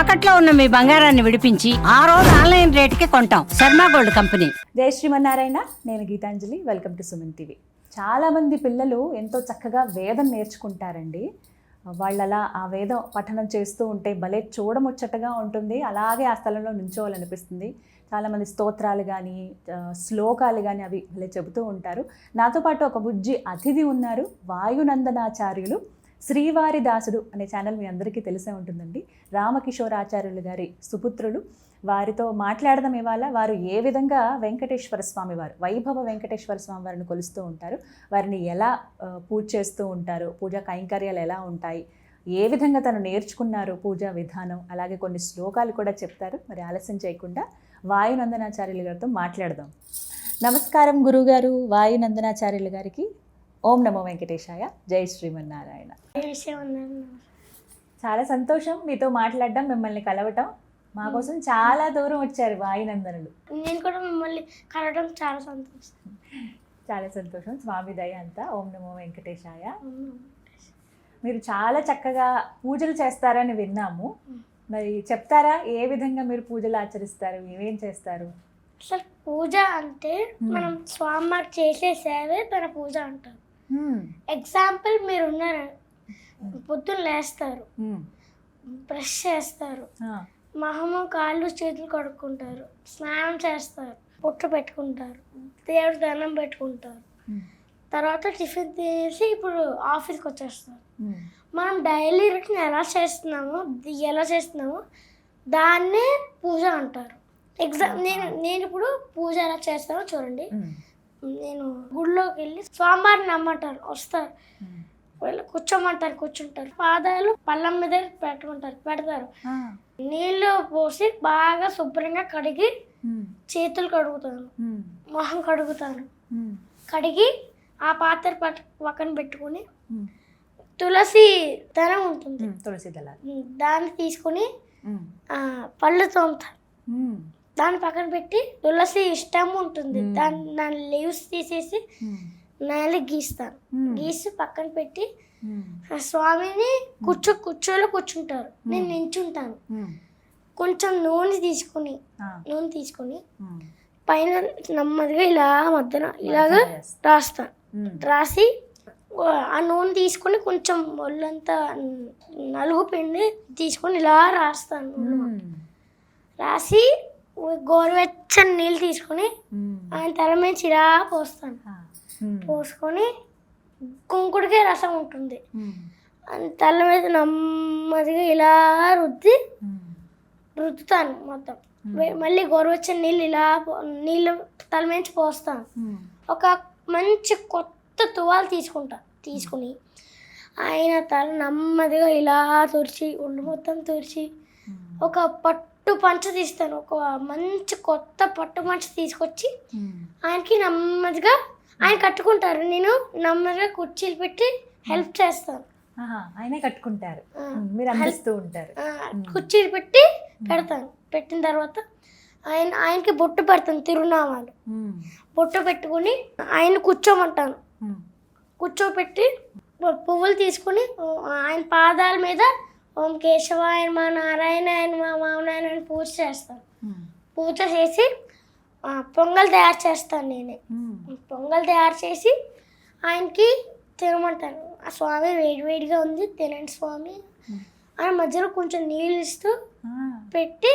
తాకట్లో ఉన్న మీ బంగారాన్ని విడిపించి ఆ రోజు ఆన్లైన్ రేటుకి కొంటాం. Sharma gold company. జై శ్రీమన్నారాయణ. నేను Geetanjali. Welcome to Suman TV. చాలామంది పిల్లలు ఎంతో చక్కగా వేదం నేర్చుకుంటారండి. వాళ్ళు అలా ఆ వేదం పఠనం చేస్తూ ఉంటే భలే చూడముచ్చటగా ఉంటుంది. అలాగే ఆ స్థలంలో నుంచోవాలనిపిస్తుంది. చాలామంది స్తోత్రాలు కానీ శ్లోకాలు కానీ అవి భలే చెబుతూ ఉంటారు. నాతో పాటు ఒక బుజ్జి అతిథి ఉన్నారు. వాయునందనాచార్యులు. శ్రీవారి దాసుడు అనే ఛానల్ మీ అందరికీ తెలిసే ఉంటుందండి. రామకిషోరాచార్యులు గారి సుపుత్రులు. వారితో మాట్లాడదాం ఇవాళ. వారు ఏ విధంగా వెంకటేశ్వర స్వామి వారు వైభవ వెంకటేశ్వర స్వామి వారిని కొలుస్తూ ఉంటారు వారిని ఎలా పూజ చేస్తూ ఉంటారు పూజా కైంకర్యాలు ఎలా ఉంటాయి ఏ విధంగా తను నేర్చుకున్నారు పూజా విధానం అలాగే కొన్ని శ్లోకాలు కూడా చెప్తారు. మరి ఆలస్యం చేయకుండా వాయునందనాచార్యులు గారితో మాట్లాడదాం. నమస్కారం గురుగారు వాయునందనాచార్యులు గారికి. ఓం నమో వెంకటేశాయ. జై శ్రీమన్నారాయణ. చాలా సంతోషం మీతో మాట్లాడడం మిమ్మల్ని కలవటం. మా కోసం చాలా దూరం వచ్చారు వాయునందనులు నేను కూడా మిమ్మల్ని కలవడం చాలా సంతోషం. చాలా సంతోషం. స్వామి దయ అంతా. ఓం నమో వెంకటేశాయ. మీరు చాలా చక్కగా పూజలు చేస్తారని విన్నాము. మరి చెప్తారా? ఏ విధంగా మీరు పూజలు ఆచరిస్తారు? ఏమేం చేస్తారు? అసలు పూజ అంటే మనం స్వామివారు చేసే సేవే తన పూజ అంటారు. ఎగ్జాంపుల్ మీరు ఉన్నారు పొద్దున్న లేస్తారు. బ్రష్ చేస్తారు. ఆ, మహము కాళ్ళు చేతులు కడుక్కుంటారు. స్నానం చేస్తారు. పొట్టు పెట్టుకుంటారు. దేవుడు దండం పెట్టుకుంటారు. మ్మ్. తర్వాత టిఫిన్ తినేసి ఇప్పుడు ఆఫీస్కి వచ్చేస్తారు. మనం డైలీ రొటీన్ ఎలా చేస్తున్నామో ఎలా చేస్తున్నామో దాన్నే పూజ అంటారు. ఎగ్జామ్ నేను నేను ఇప్పుడు పూజ ఎలా చేస్తానో చూడండి. నేను గుడిలోకి వెళ్ళి స్వామివారిని నమ్మంటారు వస్తారు. వెళ్ళి కూర్చోమంటారు కూర్చుంటారు పాదాలు పళ్ళం మీద పెట్టమంటారు పెడతారు ఆ, నీళ్ళు పోసి బాగా శుభ్రంగా కడిగి. చేతులు కడుగుతాను. మొహం కడుగుతాను. కడిగి ఆ పాత్ర పక్కన పెట్టుకుని. తులసి ధనం ఉంటుంది. తులసి దళాలు దాన్ని తీసుకుని పళ్ళు తోముతారు మ్మ్. దాన్ని పక్కన పెట్టి తులసి ఇష్టం ఉంటుంది. దాన్ని దాని లీవ్స్ తీసేసి. నేల గీస్తాను. గీసి పక్కన పెట్టి. ఆ స్వామిని కూర్చో కూర్చోలో కూర్చుంటారు నేను నించుంటాను. కొంచెం నూనె తీసుకుని నూనె తీసుకుని. పైన నెమ్మదిగా ఇలా మధ్యన ఇలాగా. రాస్తాను. రాసి ఆ నూనె తీసుకుని కొంచెం ఒళ్ళంతా నలుగు పిండి తీసుకొని ఇలా రాస్తాను. రాసి గోరువెచ్చని నీళ్ళు తీసుకొని. ఆయన తల మీద ఇలా పోస్తాను. పోసుకొని కుంకుడికాయ రసం ఉంటుంది తల మీద నెమ్మదిగా ఇలా రుద్ది. రుద్దుతాను మొత్తం మళ్ళీ గోరువెచ్చని నీళ్ళు ఇలా నీళ్ళు తల మీద పోస్తాను. ఒక మంచి కొత్త తువాలు తీసుకుంటా తీసుకుని ఆయన తల నెమ్మదిగా ఇలా తుడిచి ఒళ్ళు మొత్తం తుడిచి. ఒక పట్టు పంచ తీస్తాను. ఒక మంచి కొత్త పట్టు పంచ తీసుకొచ్చి మ్మ్. ఆయనకి నెమ్మదిగా ఆయన కట్టుకుంటారు. నేను నెమ్మదిగా కుర్చీలు పెట్టి హెల్ప్ చేస్తాను. ఆయనే కట్టుకుంటారు. మీరు అందిస్తూ ఉంటారు. కుర్చీలు పెట్టి పెడతాను. పెట్టిన తర్వాత ఆయన ఆయనకి బొట్టు పెడతాను తిరునామాలు. బొట్టు పెట్టుకుని ఆయన కూర్చోమంటాను. కూర్చోపెట్టి పువ్వులు తీసుకుని ఆయన పాదాల మీద ఓం కేశవాయ మా నారాయణ ఆయన మా మామనాయన అని పూజ చేస్తాను. పూజ చేసి పొంగల్ తయారు చేస్తాను నేనే. పొంగల్ తయారు చేసి ఆయనకి తినమంటాను ఆ స్వామి వేడివేడిగా ఉంది తినండి స్వామి. ఆయన మధ్యలో కొంచెం నీళ్ళు ఇస్తూ పెట్టి.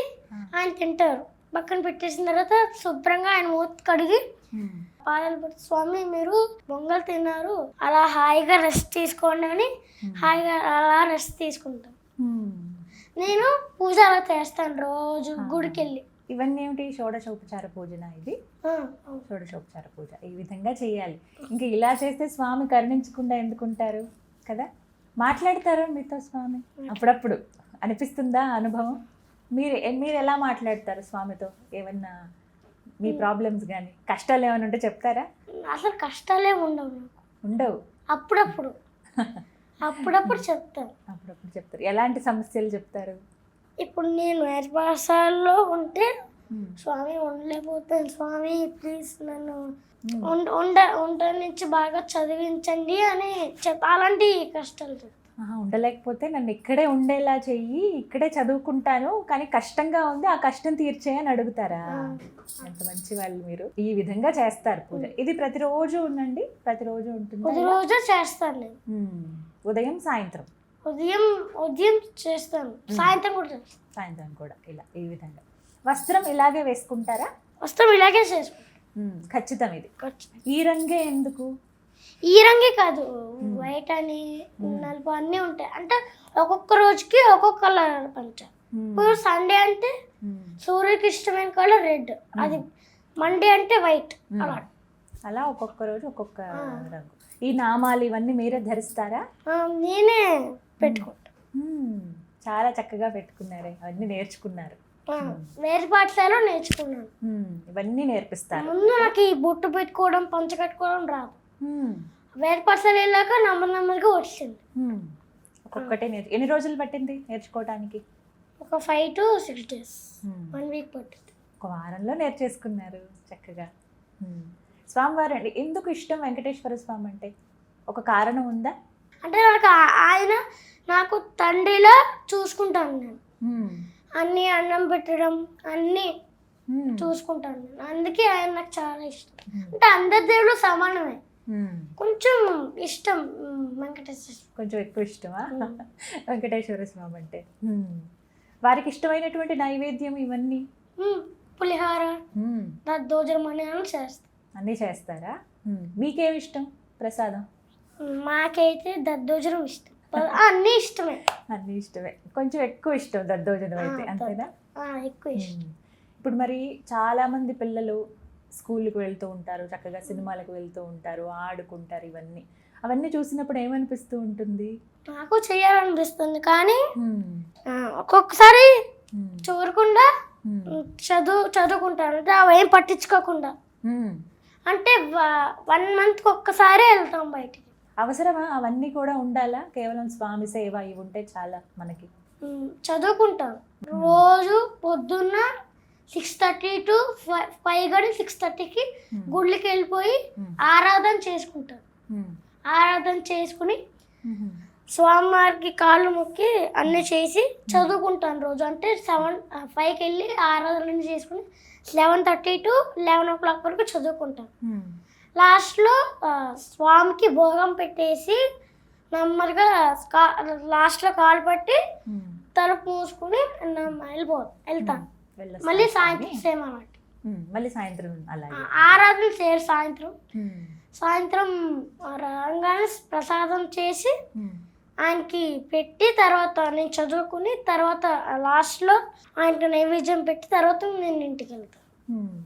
ఆయన తింటారు పక్కన పెట్టేసిన తర్వాత శుభ్రంగా ఆయన మూత కడిగి. పాదాలు పెట్టి స్వామి మీరు పొంగల్ తిన్నారు అలా హాయిగా రెస్ట్ తీసుకోండి అని హాయిగా అలా రెస్ట్ తీసుకుంటాను మ్మ్. నేను పూజ అలా చేస్తాను రోజు గుడికి వెళ్ళి ఇవన్నీ ఏమిటి? షోడశోపచార పూజన ఇది. షోడశోపచార పూజ. ఈ విధంగా చేయాలి. ఇంకా ఇలా చేస్తే స్వామి కరుణించకుండా ఎందుకుంటారు? కదా? మాట్లాడతారా మీతో స్వామి? అప్పుడప్పుడు. అనిపిస్తుందా అనుభవం? మీరు మీరు ఎలా మాట్లాడతారు స్వామితో? ఏమన్నా మీ ప్రాబ్లమ్స్ కానీ కష్టాలు ఏమైనా ఉంటే చెప్తారా? అసలు కష్టాలే ఉండవు ఉండవు. అప్పుడప్పుడు. అప్పుడప్పుడు చెప్తాను అప్పుడప్పుడు చెప్తారు. ఎలాంటి సమస్యలు చెప్తారు? ఇప్పుడు నేను వేరభాషల్లో ఉంటే. స్వామి ఉండలేకపోతాను. స్వామి ప్లీజ్ నన్ను. ఉండ ఉండ నుంచి బాగా చదివించండి అని చెప్ అలాంటి కష్టాలు చెప్తాను ఉండలేకపోతే నన్ను ఇక్కడే ఉండేలా చెయ్యి ఇక్కడే చదువుకుంటాను కానీ కష్టంగా ఉంది ఆ కష్టం తీర్చే అని అడుగుతారా. ఎంత మంచి వాళ్ళు మీరు. ఈ విధంగా చేస్తారు పూజ. ఇది ప్రతిరోజు ఉండండి ప్రతిరోజు ఉంటుంది? కొద్ది రోజు చేస్తాను ఉదయం సాయంత్రం? ఉదయం ఉదయం చేస్తాను. సాయంత్రం కూడా చేస్తాను. సాయంత్రం కూడా ఇలా ఈ విధంగా. వస్త్రం ఇలాగే వేసుకుంటారా? వస్తాం ఇలాగే చేసుకుంటాం ఉమ్, ఖచ్చితం ఇది. ఖర్చు. ఈ రంగే ఎందుకు? ఈ రంగే కాదు వైట్ అని నలుపు అన్నీ ఉంటాయి. అంటే ఒక్కొక్క రోజుకి ఒక్కొక్క కలర్ ఇప్పుడు సండే అంటే ఉమ్, సూర్యుకి ఇష్టమైన కలర్ రెడ్. అది మండే అంటే వైట్. అలా. అలా ఒక్కొక్క రోజు ఒక్కొక్క రంగు. ఈ నామాలు ఇవన్నీ మీరే ధరిస్తారా? నేనే పెట్టుకుంటా. చాలా చక్కగా పెట్టుకున్నారే. అవన్నీ నేర్చుకున్నారు. వేరే పాఠశాలలో నేర్చుకున్నాను. ఇవన్నీ నేర్పిస్తారు. ముందు నాకు ఈ బొట్టు పెట్టుకోవడం పంచ కట్టుకోవడం రాదు. వేరే పాఠశాల వెళ్ళాక నెమ్మది నెమ్మదిగా వచ్చింది. ఒక్కొక్కటే నేర్చు ఎన్ని రోజులు పట్టింది నేర్చుకోవడానికి ఒక five to six days. One week పట్టింది. ఒక వారంలో నేర్చేసుకున్నారు చక్కగా. స్వామివారు అండి ఎందుకు ఇష్టం వెంకటేశ్వర స్వామి అంటే? ఒక కారణం ఉందా? అంటే నాకు ఆయన నాకు తండ్రిలా చూసుకుంటాను నేను. అన్ని అన్నం పెట్టడం అన్నీ చూసుకుంటాను నేను. అందుకే ఆయన నాకు చాలా ఇష్టం. అంటే అందరి దేవుళ్ళు సమానమే. కొంచెం ఇష్టం వెంకటేశ్వర. కొంచెం ఎక్కువ ఇష్టమా. వెంకటేశ్వర స్వామి అంటే. వారికి ఇష్టమైనటువంటి నైవేద్యం ఇవన్నీ? పులిహార దద్దోజనం అని అని చేస్తాం. అన్నీ చేస్తారా. మీకేమి ఇష్టం ప్రసాదం? మాకైతే దద్దోజనం ఇష్టం. అన్నీ ఇష్టమే. అన్నీ ఇష్టమే. కొంచెం ఎక్కువ ఇష్టం దద్దోజనం అయితే అంతేనా? ఆ, ఎక్కువ ఇష్టం. ఇప్పుడు మరి చాలా మంది పిల్లలు స్కూల్కి వెళ్తూ ఉంటారు చక్కగా సినిమాలకు వెళ్తూ ఉంటారు ఆడుకుంటారు ఇవన్నీ. అవన్నీ చూసినప్పుడు ఏమనిపిస్తూ ఉంటుంది? నాకు చేయాలనిపిస్తుంది కానీ ఒక్కొక్కసారి చూడకుండా చదువు చదువుకుంటాను అంటే అవి ఏం పట్టించుకోకుండా. అంటే వన్ మంత్కి ఒక్కసారి వెళ్తాం బయటికి. అవసరమా? అవన్నీ కూడా ఉండాలా? కేవలం స్వామి సేవ ఇవి ఉంటే చాలా మనకి. మ్, చదువుకుంటాను రోజు పొద్దున్న సిక్స్ థర్టీ టు ఫైవ్ కానీ సిక్స్ థర్టీకి గుళ్ళకి వెళ్ళిపోయి ఆరాధన చేసుకుంటాను ఉమ్, ఆరాధన చేసుకుని స్వామివారికి కాళ్ళు మొక్కి అన్నీ చేసి చదువుకుంటాను రోజు. అంటే సెవెన్ ఫైవ్కి వెళ్ళి ఆరాధన చేసుకుని eleven thirty to eleven o'clock వరకు చదువుకుంటాను ఉమ్, లాస్ట్లో స్వామికి భోగం పెట్టేసి నెమ్మదిగా కా లాస్ట్లో కాలు పట్టి. తలుపు మూసుకుని వెళ్ళిపో వెళ్తాను మళ్ళీ. సాయంత్రం సేమ్ అన్నమాట. ఉమ్, మళ్ళీ సాయంత్రం అలాగే. ఆరాధన చేయరు సాయంత్రం. సాయంత్రం రాగానే ప్రసాదం చేసి ఆయనకి పెట్టి తర్వాత నేను చదువుకుని తర్వాత లాస్ట్లో ఆయనకి నైవేద్యం పెట్టి తర్వాత నేను ఇంటికి వెళ్తాను.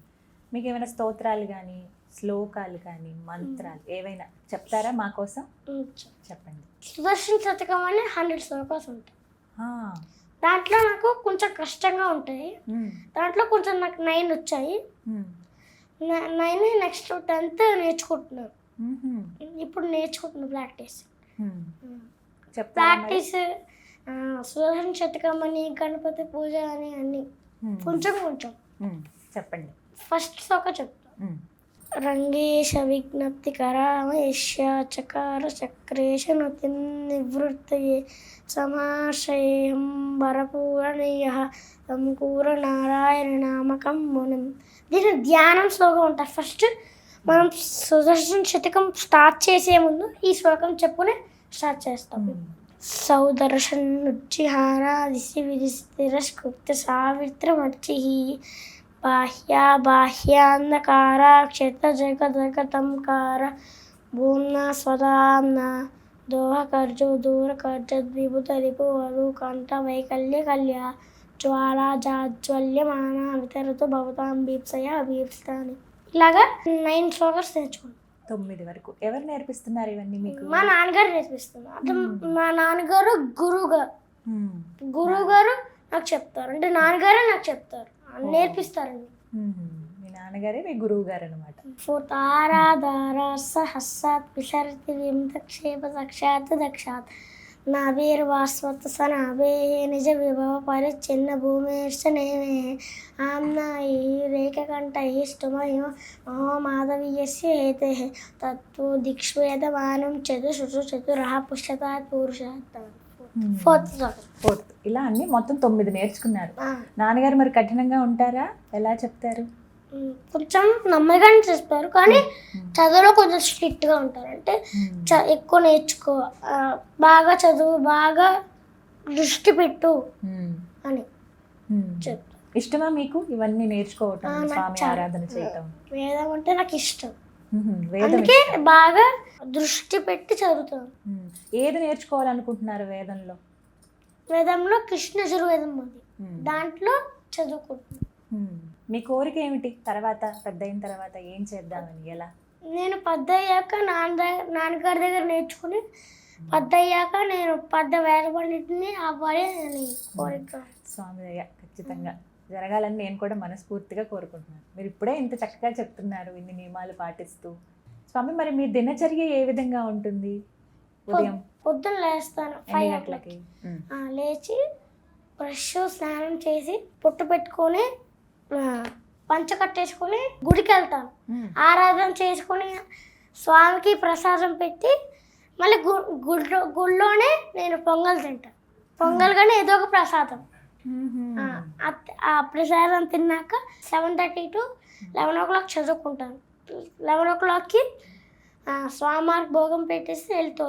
మీకు ఏమైనా స్తోత్రాలు కానీ శ్లోకాలు కానీ మంత్రాలు ఏవైనా చెప్తారా మా కోసం? చెప్పండి. సుదర్శన శతకం అని హండ్రెడ్ శ్లోకాస్ ఉంటాయి. దాంట్లో నాకు కొంచెం కష్టంగా ఉంటాయి. దాంట్లో కొంచెం నాకు నైన్ వచ్చాయి. నైన్ నెక్స్ట్ టెన్త్ నేర్చుకుంటున్నాను. ఇప్పుడు నేర్చుకుంటున్నాను ప్రాక్టీస్? ప్రాక్టీస్ సుదర్శన శతకం అని గణపతి పూజ అని అన్ని. కొంచెం కొంచెం. చెప్పండి. ఫస్ట్ శ్లోక చెప్తాను ఉమ్, రంగేశ విజ్ఞప్తి కరామయస్య చకార చక్రేశ నతి నివృత్తయే సమాశయం వరపూరణీయ సంకూర నారాయణ నామకం మునం. దీని ధ్యానం శ్లోకం ఉంటుంది ఫస్ట్ మనం సుదర్శన శతకం స్టార్ట్ చేసే ముందు ఈ శ్లోకం చెప్పుకుని స్టార్ట్ చేస్తాం. ఉమ్, సౌదర్శనుజ్జిహార దిశి విదిశి తిరస్కృత్య సావిత్రమర్చి బాహ్యా బాహ్యాంధకార క్షేత్ర జగదగతంకార భూమ్నా స్వదాంన దోహకర్జు దూరకర్జ ద్విభుత రిపు వరు కంఠ వైకల్య కళ్య జ్వాలా జాజ్వల్యమాన వితరతు భవతాం బీప్సయ బీప్స్తాని ఇలాగా నైన్ ఫ్లవర్స్ నేర్చుకుంటాం తొమ్మిది వరకు. ఎవరు నేర్పిస్తున్నారు ఇవన్నీ మీకు? మా నాన్నగారు నేర్పిస్తున్నారు. మా నాన్నగారు గురువు గారు ఉమ్, గురువు గారు నాకు చెప్తారు. అంటే నాన్నగారే నాకు చెప్తారు. నేర్పిస్తారండి మీ నాన్నగారే మీ గురువు గారు అనమాట ఫోర్త్ ఆరాధార సహస్సాత్ విసర్తి వింతక్షేప దక్షాత్. దక్షాత్ నాభిర్వాస్వత్ సనాభే నిజ విభవ పరిచ్ఛిన్న భూమిష్టనేమే ఆమ్నాయి రేఖకంఠ ఇష్టమహిమ మహో మాధవీయస్య హేతే తత్వ దిక్ష్వేదమానం చతుషు చతురః పుష్యతాత్ పురుషాత్. ఫోర్త్ ఫోర్త్ ఇలా అన్ని మొత్తం తొమ్మిది నేర్చుకున్నారు. నాన్నగారు మరి కఠినంగా ఉంటారా? ఎలా చెప్తారు? కొంచెం నమ్మకంగా చేస్తారు కానీ చదువులో కొంచెం స్ట్రిక్ట్గా ఉంటారు అంటే ఎక్కువ నేర్చుకో బాగా చదువు బాగా దృష్టి పెట్టు. అని. చెప్తారు ఇష్టమా మీకు ఇవన్నీ నేర్చుకోవటం స్వామి. ఆరాధన చేయటం వేదం అంటే నాకు ఇష్టం అందుకే బాగా దృష్టి పెట్టి చదువుతాను. ఏది నేర్చుకోవాలనుకుంటున్నారు వేదంలో వేదంలో కృష్ణ మ్మ్. దాంట్లో చదువుకుంటున్నాను. మీ కోరిక ఏమిటి? తర్వాత పెద్ద అయిన తర్వాత ఏం చేద్దామని ఎలా? నేను పెద్ద అయ్యాక నాన్న దగ్గర నాన్నగారి దగ్గర నేర్చుకుని పెద్ద అయ్యాక నేను పెద్ద వేద పండితుని అవ్వాలి అని కోరిక. స్వామి దయ ఖచ్చితంగా. జరగాలని నేను కూడా మనస్ఫూర్తిగా కోరుకుంటున్నాను. మీరు ఇప్పుడే ఇంత చక్కగా చెప్తున్నారు ఇన్ని నియమాలు పాటిస్తూ. స్వామి మరి మీ దినచర్య ఏ విధంగా ఉంటుంది? ఉదయం పొద్దున్న లేస్తాను. ఫైవ్ గంటలకి? లేచి బ్రష్ స్నానం చేసి పొట్టు పెట్టుకొని పంచ కట్టేసుకొని గుడికి వెళ్తాను ఆరాధన చేసుకొని స్వామికి ప్రసాదం పెట్టి మళ్ళీ గు గుడిలో గుడిలోనే నేను పొంగల్ తింటాను పొంగల్ కానీ ఏదో ఒక ప్రసాదం. ఆ, ప్రసాదం తిన్నాక seven thirty to eleven o'clock చదువుకుంటాను. లెవెన్ ఓ క్లాక్కి స్వామివారికి భోగం పెట్టేసి వెళ్తూ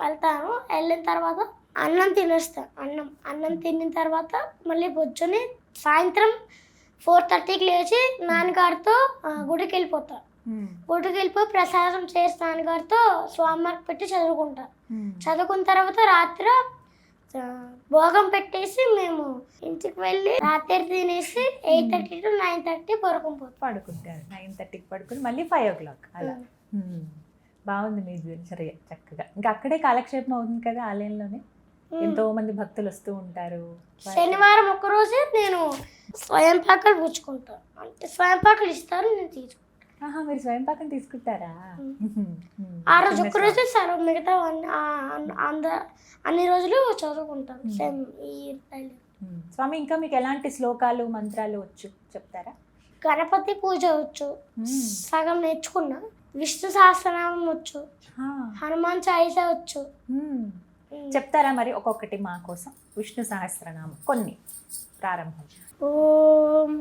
వెళ్తాను. వెళ్ళిన తర్వాత అన్నం తినేస్తాను అన్నం అన్నం తిన్న తర్వాత మళ్ళీ కూర్చొని సాయంత్రం ఫోర్ థర్టీకి లేచి నాన్నగారితో గుడికి వెళ్ళిపోతాను మ్మ్. గుడికి వెళ్ళిపోయి ప్రసాదం చేసి నాన్నగారితో స్వామివారికి పెట్టి చదువుకుంటా. చదువుకున్న తర్వాత రాత్రి భోగం పెట్టేసి మేము ఇంటికి వెళ్ళి రాత్రి తినేసి eight thirty to nine thirty పడుకుంపోతాం పడుకుంటారు. నైన్ థర్టీకి పడుకుని మళ్ళీ ఫైవ్ ఓ క్లాక్ అలా. బాగుంది మీ దినచర్య చక్కగా. ఇంకా అక్కడే కాలక్షేపం అవుతుంది కదా ఆలయంలోనే? ఎంతో మంది భక్తులు వస్తూ ఉంటారు. శనివారం ఒక్కరోజే నేను స్వయం పాకలు పుచ్చుకుంటాను అంటే స్వయం పాకలు ఇస్తారు నేను తీసుకుంటాను ఆహా మీరు స్వయం పాకం తీసుకుంటారా. ఆ రోజు చిన్న ఒక్కరోజే సరే మిగతా అంద అన్ని రోజులు చదువుకుంటాను సేమ్ ఈ. స్వామి ఇంకా మీకు ఎలాంటి శ్లోకాలు మంత్రాలు వచ్చు చెప్తారా గణపతి పూజ వచ్చు. సగం నేర్చుకున్నా విష్ణు సహస్రనామం వచ్చు. హనుమాన్ చాలీసా వచ్చు. చెప్తారా మరి ఒక్కొక్కటి మా కోసం విష్ణు సహస్రనామం కొన్ని ప్రారంభం ॐ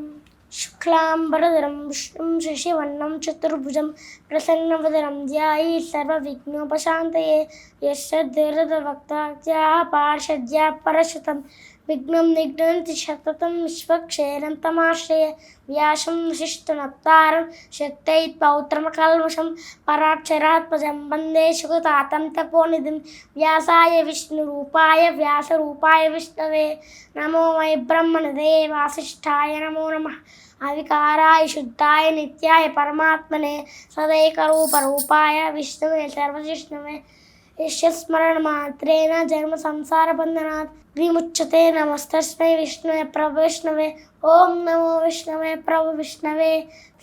शुक्लाम्बरधरं विष्णुं शशिवर्णं चतुर्भुजं प्रसन्नवदरं ध्यायि सर्वविघ्नोपशान्तये यस्य धीरदवक्ताख्याः पार्षद्या परशतं విఘ్నం నిఘ్నంతి శతతం విశ్వక్షేరం తమాశ్రయ వ్యాసం విశిష్టనప్తారం శక్తై పౌత్రమకల్మషం పరాక్షరాత్మజం వందే సుగతాతం తపోనిధిం వ్యాసాయ విష్ణురూపాయ వ్యాసరూపాయ విష్ణవే నమో వై బ్రహ్మణదే వాసిష్ఠాయ నమో నమ అవికారాయ శుద్ధాయ నిత్యాయ పరమాత్మనే సదైకరూపరూపాయ విష్ణువే సర్వజిష్ణవే యశస్మరణ మాత్రేణ జన్మ సంసార బంధనాత్ విముచ్యతే నమస్తస్మై విష్ణువే ప్రభు విష్ణవే. ఓం నమో విష్ణవే ప్రభు విష్ణవే.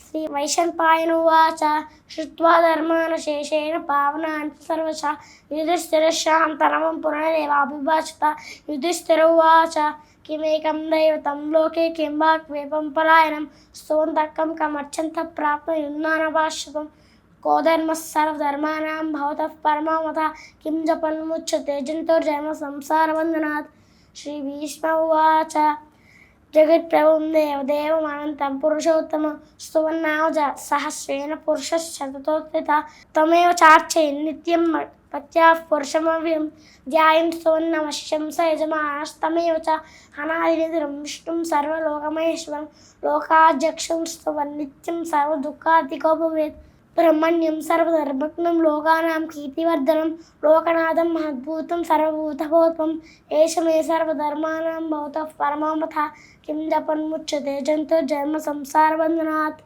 శ్రీ వైశంపాయనువాచ శ్రుత్వా ధర్మాన శేషేణ పావనాన్ని సర్వశ. యుధిష్ఠిరశాంతరమం పునరేవాభిభాషిత. యుధిష్ఠిరువాచ కిమేకం దైవతం లోకే కింబా క్వేపం పలాయనం స్తోంతక్కం కమర్చంత ప్రాప్త యున్నానభాష్యతం కోధర్మ సర్వధర్మాణం భవతః పరమమత కిం జపన్ముచ్యతే జంతుర్జన్మ సంసారబంధనాత్ శ్రీ భీష్మ ఉవాచ జగత్ప్రభుం దేవదేవమనంతం పురుషోత్తమ స్తువన్నావజ సహస్రేణ పురుషశతతోత్థిత తమేవ చార్చే నిత్యం పత్యా పురుషమవ్యం ధ్యాయం స్తోన్నమశ్యం యజమానస్తమేవ చ అనాదినిధురం విష్ణుం సర్వలోకమేశ్వరం లోకాధ్యక్షం స్తువన్ నిత్యం సర్వదుఃఖాధికోపవేత్ బ్రహ్మణ్యం సర్వధర్మజ్ఞం లోకానాం కీర్తివర్ధనం లోకనాథం అద్భుతం సర్వభూతభూతం ఏషమే మే సర్వధర్మాణం పరమామత. కిం జపన్ముచ్యతే జంతు జన్మ సంసార బంధనాత్.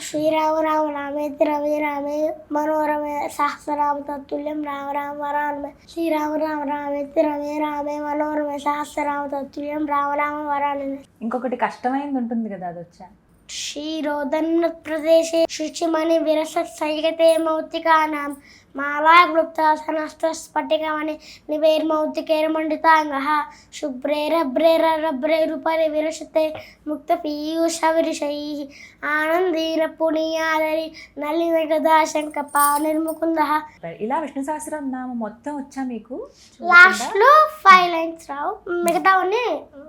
శ్రీరామ రామ రామేతి రవి రామే మనోరమే సహస్రరామ తత్తుల్యం రామ రామ వరాన్మే. శ్రీరామ రామ రామేతి రవి రామే మనోరమే సహస్రరామ తత్తుల్యం రామ రామ వరాన్మే. ఇంకొకటి కష్టమైంది ఉంటుంది కదా అది వచ్చా? क्षीरोदन्न प्रदेशे शुचिमणि विरसत् सैगते मौक्तिकानां मालाग्लुप्तासनस्तस्फटिकमणि निवेर्मौक्तिकैर्मण्डिताङ्गः शुभ्रैरभ्रैरभ्रैरुपरि विरसते मुक्तपीयूषविरशैः आनन्दीन पुनीयादरि नलिनगदाशङ्कपाणिर्मुकुन्दः ఇలా విష్ణు సహస్రం నామం మొత్తం వచ్చా మీకు లాస్ట్ లో ఫైవ్ లైన్స్ రావు మిగతావన్నీ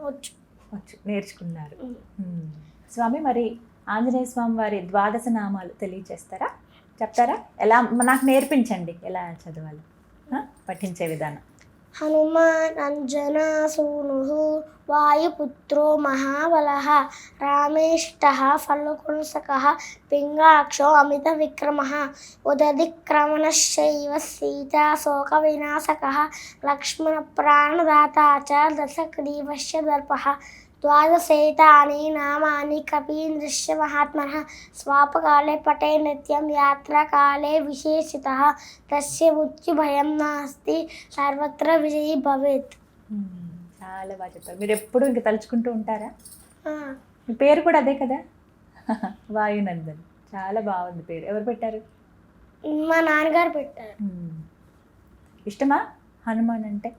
వచ్చు వచ్చు నేర్చుకున్నారు మ్మ్. స్వామి మరి ఆంజనేయ స్వామి వారి ద్వాదశ నామాలు తెలియచేస్తారా? చెప్తారా? ఎలా నాకు నేర్పించండి ఎలా చదవాలి పఠించే విధానం. హనుమాన్ అంజనా సూను వాయుపుత్రో మహాబల రామేష్ట ఫలకుంసకः పింగాక్షో అమిత విక్రమः ఉదధిక్రమణశ్చైవ సీతా శోకవినాశకः లక్ష్మణ ప్రాణదాత చ దశగ్రీవశ్చ దర్పः ద్వాదశేతాని నామాని కపీంద్రస్య మహాత్మనः స్వాపకాలే పటే నిత్యం యాత్రాకాలే విశేషితः. తస్య మృత్యుభయం నాస్తి. సర్వత్ర విజయీ భవేత్. చాలా బాగా చెప్పారు. మీరు ఎప్పుడు ఇంక తలుచుకుంటూ ఉంటారా? మీ పేరు కూడా అదే కదా? వాయునందన్. చాలా బాగుంది పేరు. ఎవరు పెట్టారు? మా నాన్నగారు పెట్టారు. ఇష్టమా? హనుమాన్ అంటే?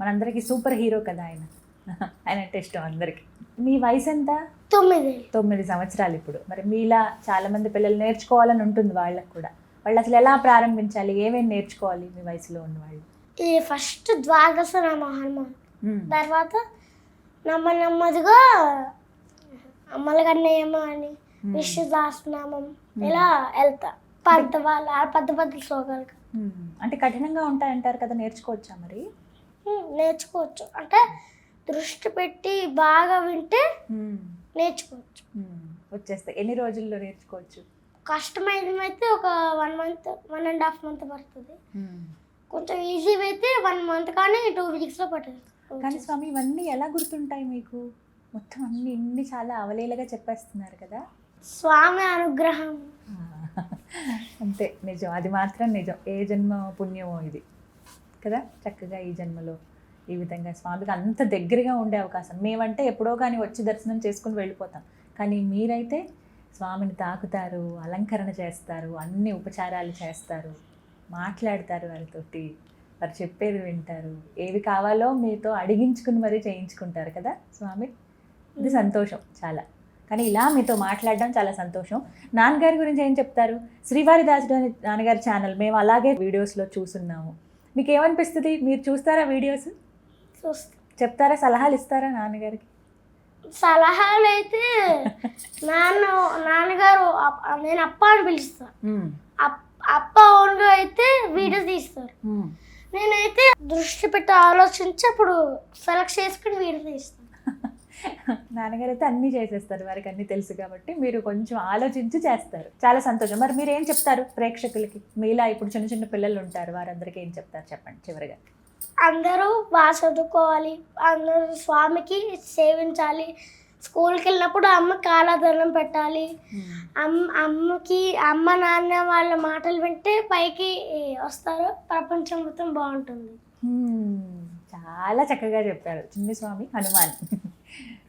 మనందరికీ సూపర్ హీరో కదా ఆయన. ఆయన అంటే ఇష్టం అందరికీ. మీ వయసు ఎంత? తొమ్మిది. తొమ్మిది సంవత్సరాలు ఇప్పుడు. మరి మీలా చాలా మంది పిల్లలు నేర్చుకోవాలని ఉంటుంది వాళ్ళకు కూడా. వాళ్ళు అసలు ఎలా ప్రారంభించాలి? ఏమేమి నేర్చుకోవాలి మీ వయసులో ఉన్న వాళ్ళు? ఇది ఫస్ట్ ద్వాదశ నామ హనుమాన్ మ్మ్. తర్వాత నెమ్మ నెమ్మదిగా అమ్మల కన్నయ్యమ్మ అని. విశ్వదాసనామం ఇలా వెళ్తా. పెద్ద వాళ్ళ పెద్ద పెద్ద శ్లోకాలు. అంటే కఠినంగా ఉంటాయంటారు కదా నేర్చుకోవచ్చా మరి? నేర్చుకోవచ్చు. అంటే దృష్టి పెట్టి బాగా వింటే. నేర్చుకోవచ్చు. వచ్చేస్తాయి. ఎన్ని రోజుల్లో నేర్చుకోవచ్చు? కష్టమైనది ఒక one month one and half month పడుతుంది. కొంచెం ఈజీ అయితే వన్ మంత్ కానీ టూ వీక్స్లో పడుతుంది. కానీ స్వామి ఇవన్నీ ఎలా గుర్తుంటాయి మీకు? మొత్తం అన్ని ఇన్ని చాలా అవలీలగా చెప్పేస్తున్నారు కదా? స్వామి అనుగ్రహం. అంతే. నిజం. అది మాత్రం నిజం. ఏ జన్మ పుణ్యమో ఇది. కదా? చక్కగా ఈ జన్మలో. ఈ విధంగా స్వామికి అంత దగ్గరగా ఉండే అవకాశం. మేమంటే ఎప్పుడో కానీ వచ్చి దర్శనం చేసుకుని వెళ్ళిపోతాం. కానీ మీరైతే స్వామిని తాకుతారు అలంకరణ చేస్తారు అన్ని ఉపచారాలు చేస్తారు మాట్లాడతారు వారితోటి వారు చెప్పేది వింటారు. ఏవి కావాలో మీతో అడిగించుకుని మరీ చేయించుకుంటారు కదా స్వామి? ఇది సంతోషం చాలా. కానీ ఇలా మీతో మాట్లాడడం చాలా సంతోషం. నాన్నగారి గురించి ఏం చెప్తారు? శ్రీవారి దాసుడు అని నాన్నగారి ఛానల్ మేము అలాగే వీడియోస్లో చూస్తున్నాము. మీకు ఏమనిపిస్తుంది మీరు చూస్తారా వీడియోస్? చెప్తారా? సలహాలు ఇస్తారా నాన్నగారికి? సలహాలు అయితే నాన్న నాన్నగారు నేను అప్ప అని పిలుస్తా. అప్- అప్ప ఓన్గా అయితే వీడియో తీస్తారు. నేనైతే దృష్టి పెట్టి ఆలోచించి అప్పుడు సెలెక్ట్ చేసుకుని వీడియో తీస్తాను. నాన్నగారు అయితే అన్నీ చేసేస్తారు వారికి అన్నీ తెలుసు కాబట్టి మీరు కొంచెం ఆలోచించి చేస్తారు. చాలా సంతోషం. మరి మీరు ఏం చెప్తారు ప్రేక్షకులకి? మీలా ఇప్పుడు చిన్న చిన్న పిల్లలు ఉంటారు వారందరికీ ఏం చెప్తారు చెప్పండి చివరిగా? అందరూ బాగా చదువుకోవాలి అందరూ స్వామికి సేవించాలి. స్కూల్కి వెళ్ళినప్పుడు అమ్మ కాలాదనం పెట్టాలి. అమ్మ అమ్మకి అమ్మ నాన్న వాళ్ళ మాటలు వింటే పైకి వస్తారు. ప్రపంచం మొత్తం బాగుంటుంది. చాలా చక్కగా చెప్పారు. చిన్ని స్వామి హనుమాన్.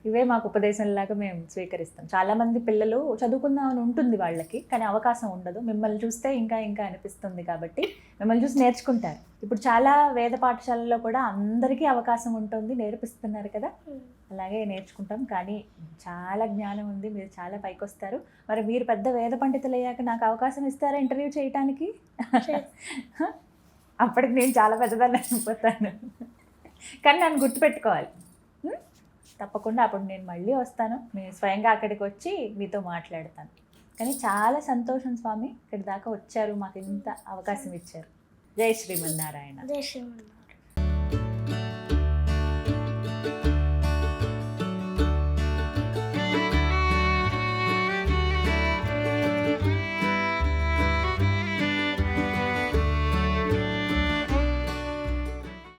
ఇవే మాకు ఉపదేశంలాగా మేము స్వీకరిస్తాం. చాలా మంది పిల్లలు చదువుకుందామని ఉంటుంది వాళ్ళకి కానీ అవకాశం ఉండదు. మిమ్మల్ని చూస్తే ఇంకా ఇంకా అనిపిస్తుంది కాబట్టి మిమ్మల్ని చూసి నేర్చుకుంటారు. ఇప్పుడు చాలా వేద పాఠశాలల్లో కూడా అందరికీ అవకాశం ఉంటుంది. నేర్పిస్తున్నారు కదా? అలాగే నేర్చుకుంటాం. కానీ చాలా జ్ఞానం ఉంది. మీరు చాలా పైకి వస్తారు మరి మీరు పెద్ద వేద పండితులు అయ్యాక నాకు అవకాశం ఇస్తారా ఇంటర్వ్యూ చేయడానికి అప్పటికి నేను చాలా పెద్దదాన్ని అయిపోతాను. కానీ నన్ను గుర్తుపెట్టుకోవాలి? తప్పకుండా అప్పుడు నేను మళ్ళీ వస్తాను. నేను స్వయంగా అక్కడికి వచ్చి మీతో మాట్లాడతాను. కానీ చాలా సంతోషం స్వామి. ఇక్కడి దాకా వచ్చారు. మాకు ఇంత అవకాశం ఇచ్చారు. జై శ్రీమన్నారాయణ. జై శ్రీమన్నారాయణ.